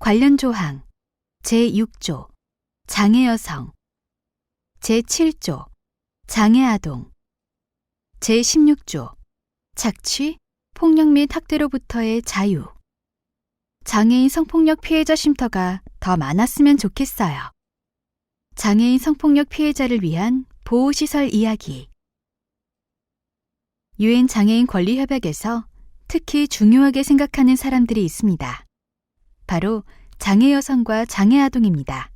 관련 조항. 제6조. 장애 여성. 제7조. 장애 아동. 제16조. 착취, 폭력 및 학대로부터의 자유. 장애인 성폭력 피해자 쉼터가 더 많았으면 좋겠어요. 장애인 성폭력 피해자를 위한 보호시설 이야기. 유엔 장애인 권리 협약에서 특히 중요하게 생각하는 사람들이 있습니다. 바로 장애 여성과 장애 아동입니다.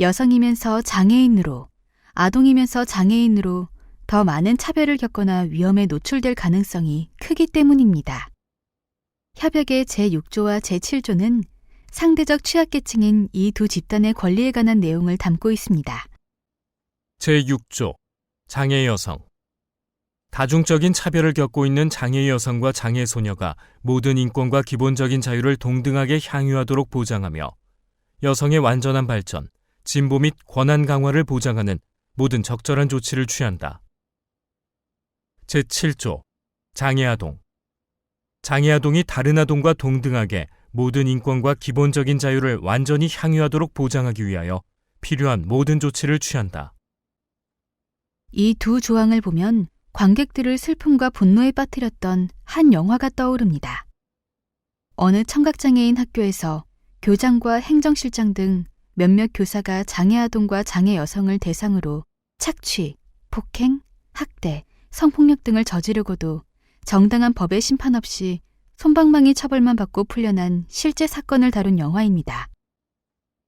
여성이면서 장애인으로, 아동이면서 장애인으로 더 많은 차별을 겪거나 위험에 노출될 가능성이 크기 때문입니다. 협약의 제6조와 제7조는 상대적 취약계층인 이 두 집단의 권리에 관한 내용을 담고 있습니다. 제6조 장애 여성 다중적인 차별을 겪고 있는 장애 여성과 장애 소녀가 모든 인권과 기본적인 자유를 동등하게 향유하도록 보장하며 여성의 완전한 발전, 진보 및 권한 강화를 보장하는 모든 적절한 조치를 취한다. 제7조 장애 아동 장애 아동이 다른 아동과 동등하게 모든 인권과 기본적인 자유를 완전히 향유하도록 보장하기 위하여 필요한 모든 조치를 취한다. 이 두 조항을 보면 관객들을 슬픔과 분노에 빠뜨렸던 한 영화가 떠오릅니다. 어느 청각장애인 학교에서 교장과 행정실장 등 몇몇 교사가 장애아동과 장애 여성을 대상으로 착취, 폭행, 학대, 성폭력 등을 저지르고도 정당한 법의 심판 없이 손방망이 처벌만 받고 풀려난 실제 사건을 다룬 영화입니다.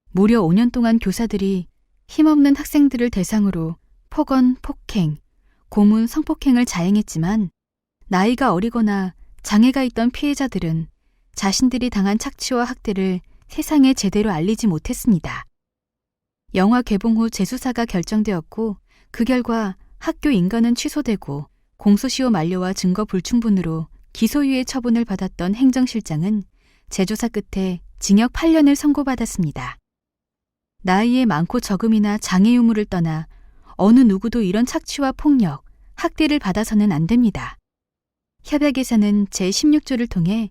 무려 5년 동안 교사들이 힘없는 학생들을 대상으로 폭언, 폭행, 고문, 성폭행을 자행했지만 나이가 어리거나 장애가 있던 피해자들은 자신들이 당한 착취와 학대를 세상에 제대로 알리지 못했습니다. 영화 개봉 후 재수사가 결정되었고 그 결과 학교 인가는 취소되고 공소시효 만료와 증거 불충분으로 기소유예 처분을 받았던 행정실장은 재조사 끝에 징역 8년을 선고받았습니다. 나이에 많고 적음이나 장애 유무를 떠나 어느 누구도 이런 착취와 폭력, 학대를 받아서는 안 됩니다. 협약에서는 제16조를 통해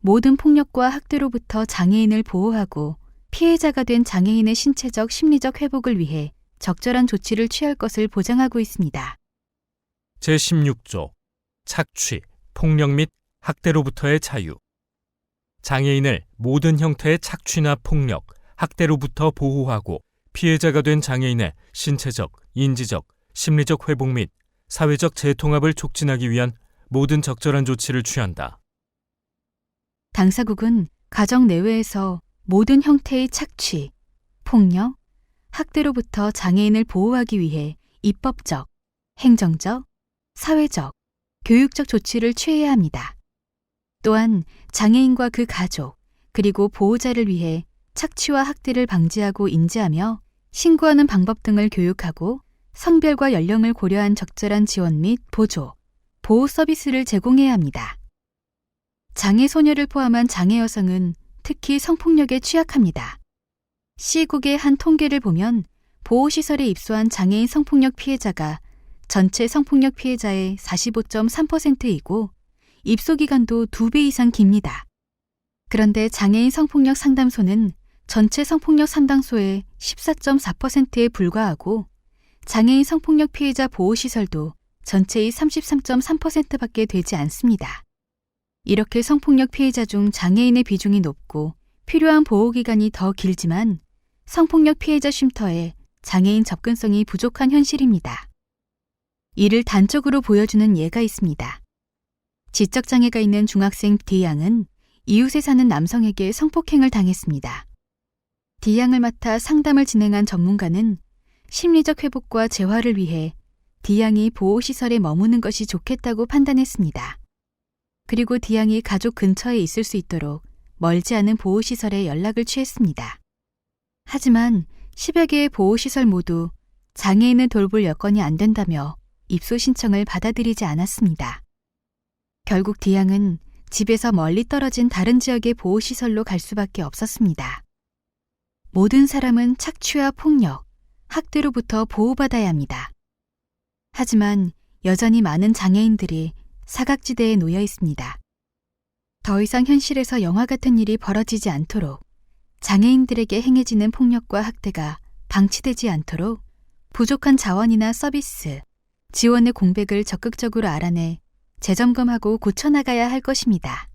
모든 폭력과 학대로부터 장애인을 보호하고 피해자가 된 장애인의 신체적, 심리적 회복을 위해 적절한 조치를 취할 것을 보장하고 있습니다. 제16조 착취, 폭력 및 학대로부터의 자유 장애인을 모든 형태의 착취나 폭력, 학대로부터 보호하고 피해자가 된 장애인의 신체적, 인지적, 심리적 회복 및 사회적 재통합을 촉진하기 위한 모든 적절한 조치를 취한다. 당사국은 가정 내외에서 모든 형태의 착취, 폭력, 학대로부터 장애인을 보호하기 위해 입법적, 행정적, 사회적, 교육적 조치를 취해야 합니다. 또한 장애인과 그 가족, 그리고 보호자를 위해 착취와 학대를 방지하고 인지하며 신고하는 방법 등을 교육하고 성별과 연령을 고려한 적절한 지원 및 보조, 보호 서비스를 제공해야 합니다. 장애 소녀를 포함한 장애 여성은 특히 성폭력에 취약합니다. 시국의 한 통계를 보면 보호시설에 입소한 장애인 성폭력 피해자가 전체 성폭력 피해자의 45.3%이고 입소 기간도 2배 이상 깁니다. 그런데 장애인 성폭력 상담소는 전체 성폭력 상담소의 14.4%에 불과하고 장애인 성폭력 피해자 보호시설도 전체의 33.3%밖에 되지 않습니다. 이렇게 성폭력 피해자 중 장애인의 비중이 높고 필요한 보호기간이 더 길지만 성폭력 피해자 쉼터에 장애인 접근성이 부족한 현실입니다. 이를 단적으로 보여주는 예가 있습니다. 지적장애가 있는 중학생 D양은 이웃에 사는 남성에게 성폭행을 당했습니다. D양을 맡아 상담을 진행한 전문가는 심리적 회복과 재활을 위해 D양이 보호시설에 머무는 것이 좋겠다고 판단했습니다. 그리고 D양이 가족 근처에 있을 수 있도록 멀지 않은 보호시설에 연락을 취했습니다. 하지만 10여 개의 보호시설 모두 장애인을 돌볼 여건이 안 된다며 입소 신청을 받아들이지 않았습니다. 결국 D양은 집에서 멀리 떨어진 다른 지역의 보호시설로 갈 수밖에 없었습니다. 모든 사람은 착취와 폭력, 학대로부터 보호받아야 합니다. 하지만 여전히 많은 장애인들이 사각지대에 놓여 있습니다. 더 이상 현실에서 영화 같은 일이 벌어지지 않도록 장애인들에게 행해지는 폭력과 학대가 방치되지 않도록 부족한 자원이나 서비스, 지원의 공백을 적극적으로 알아내 재점검하고 고쳐나가야 할 것입니다.